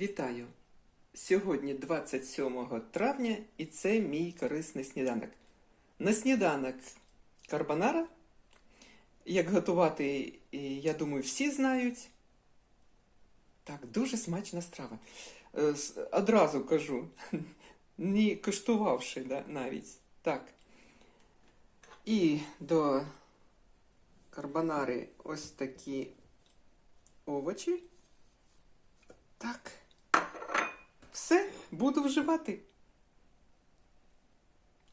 Вітаю! Сьогодні 27 травня і це мій корисний сніданок. На сніданок карбонара. Як готувати, я думаю, всі знають. Так, дуже смачна страва. Е, Одразу кажу, не коштувавши да, навіть. Так. І до карбонари ось такі овочі. Так. Все, буду вживати.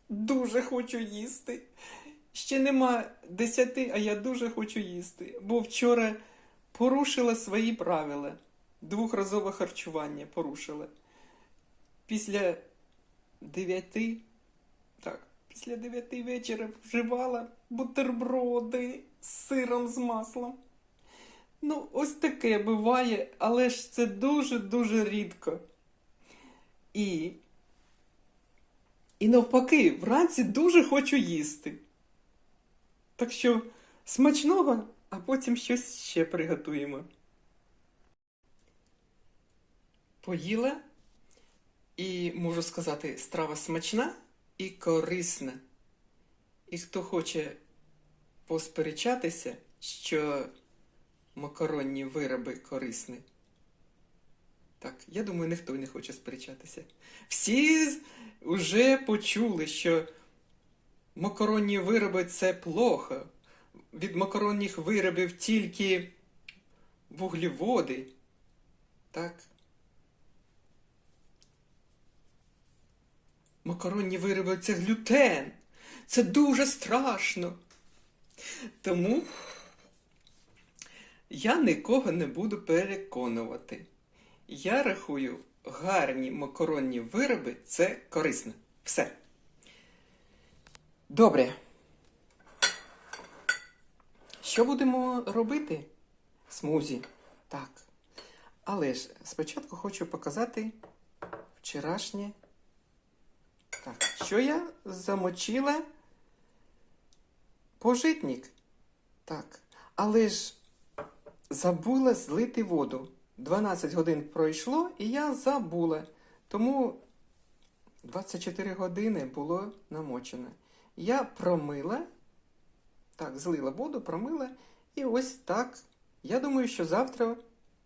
Дуже хочу їсти. Ще нема десяти, а я дуже хочу їсти. Бо вчора порушила свої правила. Двохразове харчування порушила. Після дев'яти, так, після дев'яти вечора вживала бутерброди з сиром з маслом. Ну, ось таке буває, але ж це дуже-дуже рідко. І. І навпаки, вранці дуже хочу їсти. Так що смачного, а потім щось ще приготуємо. Поїла, і можу сказати, страва смачна і корисна. І хто хоче посперечатися, що макаронні вироби корисні. Так, я думаю, ніхто не хоче сперечатися. Всі вже почули, що макаронні вироби це плохо. Від макаронних виробів тільки вуглеводи. Так. Макаронні вироби це глютен. Це дуже страшно. Тому я нікого не буду переконувати. Я рахую, гарні макаронні вироби це корисно. Все. Добре. Що будемо робити? Смузі. Так. Але ж спочатку хочу показати вчорашнє. Так, що я замочила пожитник. Так. Але ж забула злити воду. 12 годин пройшло, і я забула. Тому 24 години було намочено. Я промила, так, злила воду, промила, і ось так. Я думаю, що завтра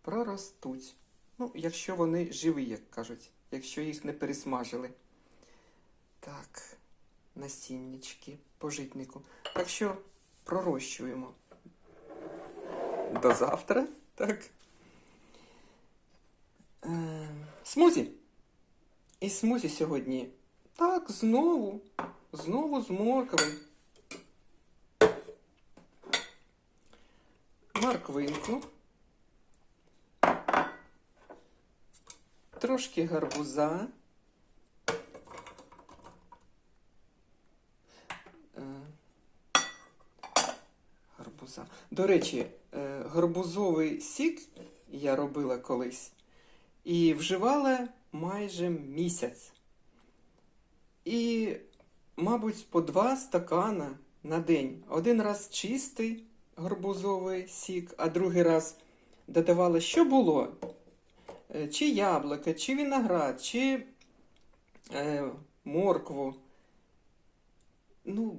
проростуть. Ну, якщо вони живі, як кажуть, якщо їх не пересмажили. Так, насіннячки пожитнику. Так що пророщуємо. До завтра, так. Е, смузі. І смузі сьогодні. Так, знову. Знову з моркви. Морквинку. Трошки гарбуза. Е, Гарбуза. До речі, е, гарбузовий сік я робила колись і вживала майже місяць. І, мабуть, по два стакана на день. Один раз чистий гарбузовий сік, а другий раз додавала, що було. Е, Чи яблука, чи виноград, чи е, моркву. Ну,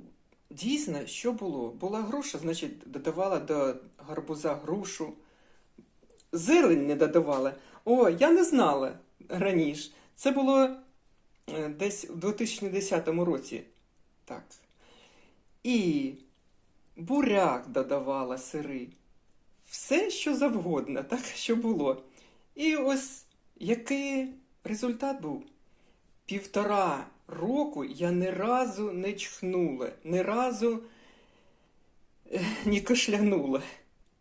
дійсно, що було? Була груша, значить, додавала до гарбуза грушу. Зелень не додавала. О, я не знала раніше. Це було е, десь у 2010 році. Так. І буряк додавала сири. Все, що завгодно, так, що було. І ось який результат був. Півтора року я ні разу не чхнула, ні разу е, не кашлянула.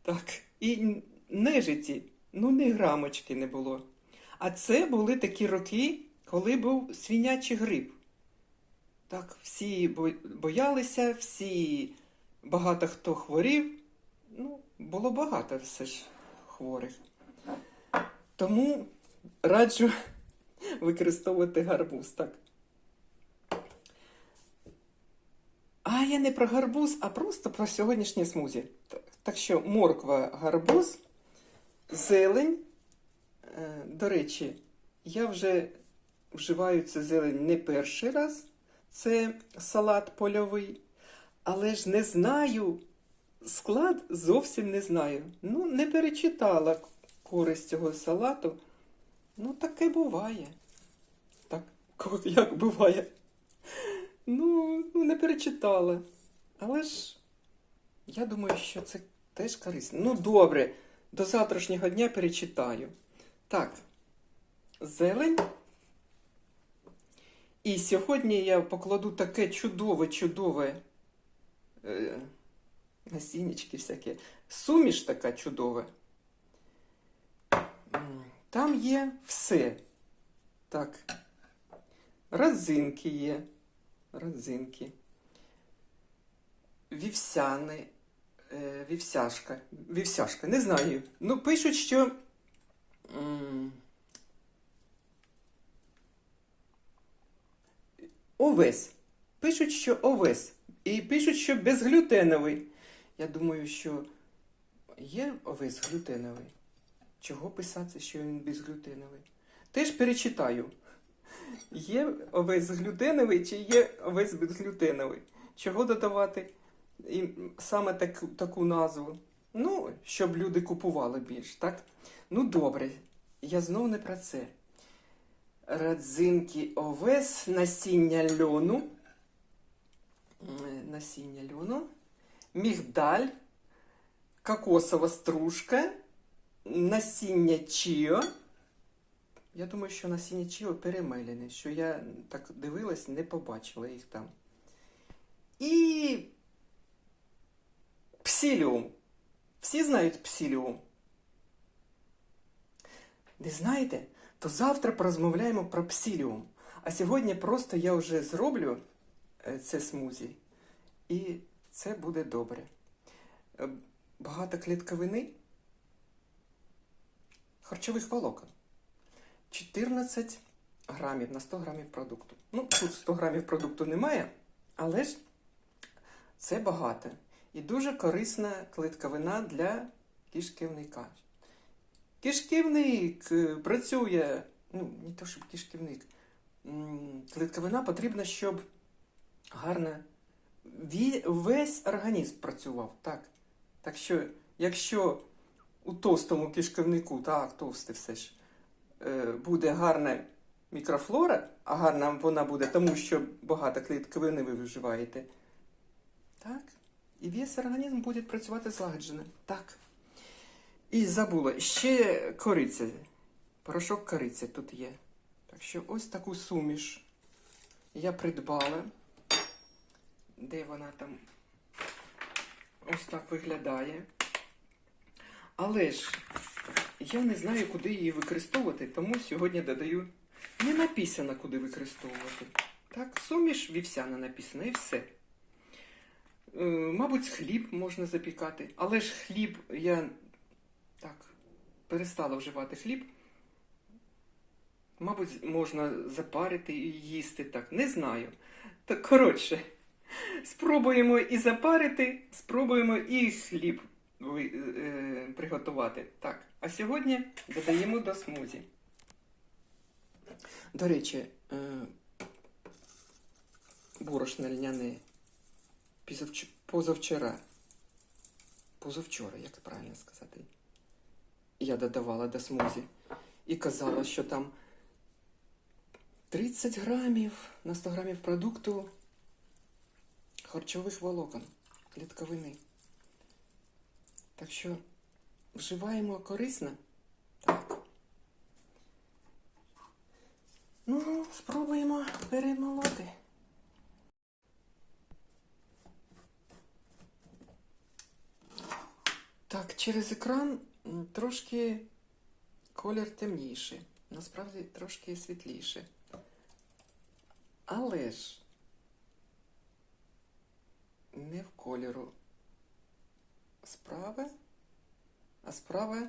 Так. І нежиті, ну, ні грамочки не було. А це були такі роки, коли був свинячий грип. Так, всі боялися, всі багато хто хворів. Ну, було багато все ж хворих. Тому раджу використовувати гарбуз, так. А я не про гарбуз, а просто про сьогоднішнє смузі. Так що морква, гарбуз, зелень, е, До речі, я вже вживаю цю зелень не перший раз. Це салат польовий, але ж не знаю. Склад зовсім не знаю. Ну, не перечитала користь цього салату. Ну, таке буває. Так, як буває? Ну, ну, не перечитала. Але ж я думаю, що це теж корисно. Ну, добре, до завтрашнього дня перечитаю. Так, зелень. І сьогодні я покладу таке чудове, чудове е, насіннячки всякі. Суміш така чудова. Там є все. Так. Родзинки є. Родзинки. Вівсяни. Е, вівсяшка. Вівсяшка, не знаю. Ну, пишуть, що. Овес. Пишуть, що овес. І пишуть, що безглютеновий. Я думаю, що є овес глютеновий. Чого писати, що він безглютеновий? Теж перечитаю. Є овес глютеновий чи є овес безглютеновий? Чого додавати і саме так, таку назву? Ну, щоб люди купували більш, так? Ну, добре, я знов не про це. Родзинки овес, насіння льону. Насіння льону. Мігдаль, кокосова стружка, насіння чіо. Я думаю, що насіння чіо перемелене, що я так дивилась, не побачила їх там. І псиліум. Всі знають псиліум. Не знаєте? То завтра порозмовляємо про псиліум. А сьогодні просто я вже зроблю е, це смузі, і це буде добре. Е, Багато клітковини, харчових волокон. 14 грамів на 100 грамів продукту. Ну, тут 100 грамів продукту немає, але ж це багато. І дуже корисна клітковина для кишківника. Кишківник е, працює, ну, не то, щоб кишківник. М, потрібна, щоб гарно весь організм працював. Так. Так що, якщо у товстому кишківнику, так, товстий все ж, е, буде гарна мікрофлора, а гарна вона буде тому, що багато клітковини ви виживаєте, так, і весь організм буде працювати злагоджено. Так. І забула, ще кориця. Порошок кориці тут є. Так що ось таку суміш я придбала. Де вона там ось так виглядає. Але ж я не знаю, куди її використовувати, тому сьогодні додаю не написано, куди використовувати. Так, суміш вівсяна написано і все. Е, Мабуть, хліб можна запікати, але ж хліб я так перестала вживати хліб. Мабуть, можна запарити і їсти так. Не знаю. Так, коротше, спробуємо і запарити, спробуємо і хліб ви- е, приготувати. Так, а сьогодні додаємо до смузі. До речі, е, борошно льняне пізавч- позавчора. Позавчора, як правильно сказати. Я додавала до смузі і казала, що там 30 грамів на 100 грамів продукту харчових волокон, клітковини. Так що вживаємо корисно. Так. Ну, спробуємо перемолоти. Так, через екран трошки колір темніший. Насправді трошки світліший. Але ж не в кольору справа, а справа,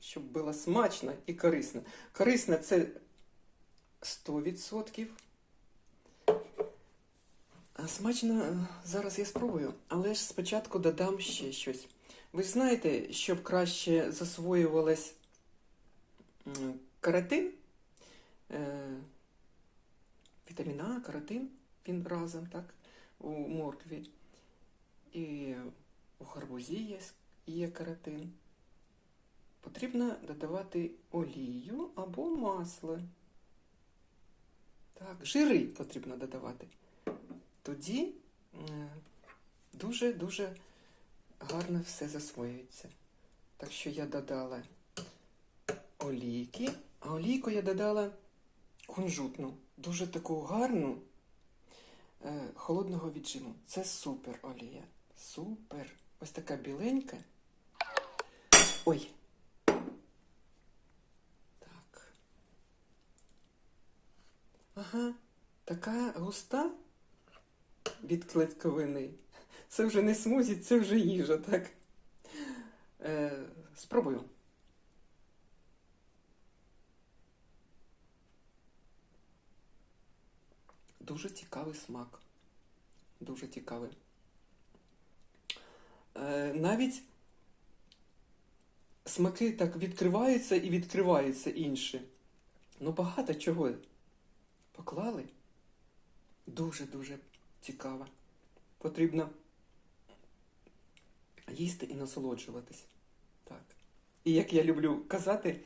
щоб було смачно і корисно. Корисно це 100%. А смачно зараз я спробую, але ж спочатку додам ще щось. Ви ж знаєте, щоб краще засвоювалась м, м, е, вітамін А, каротин, він разом, так, у моркві. І у гарбузі є, є каротин. Потрібно додавати олію або масло. Так, жири потрібно додавати. Тоді е, дуже-дуже гарно все засвоюється. Так що я додала олійки, а олійку я додала кунжутну, дуже таку гарну е, холодного віджиму. Це супер олія. Супер. Ось така біленька. Ой. Так. Ага, така густа від клетковини. Це вже не смузі, це вже їжа, так? Е, спробую. Дуже цікавий смак. Дуже цікавий. Е, навіть смаки так відкриваються і відкриваються інші. Ну, багато чого поклали. Дуже-дуже цікаво. Потрібно їсти і насолоджуватись. Так. І як я люблю казати,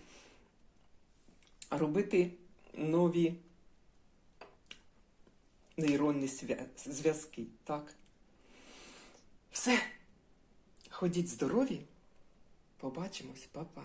робити нові нейронні зв'язки. Так. Все. Ходіть здорові. Побачимось, папа.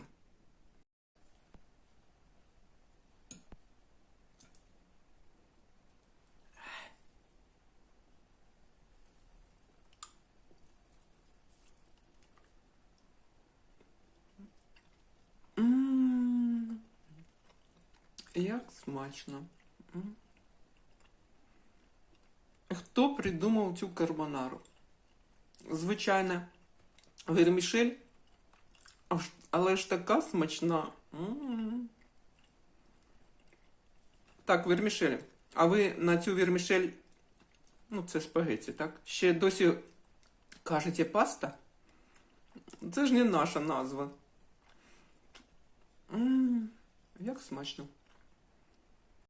Як смачно. Хто придумав цю карбонару? Звичайно, вермішель, але ж така смачна. Так, вермішель. А ви на цю вермішель, ну це спагетті, так? Ще досі кажете паста? Це ж не наша назва. Як смачно.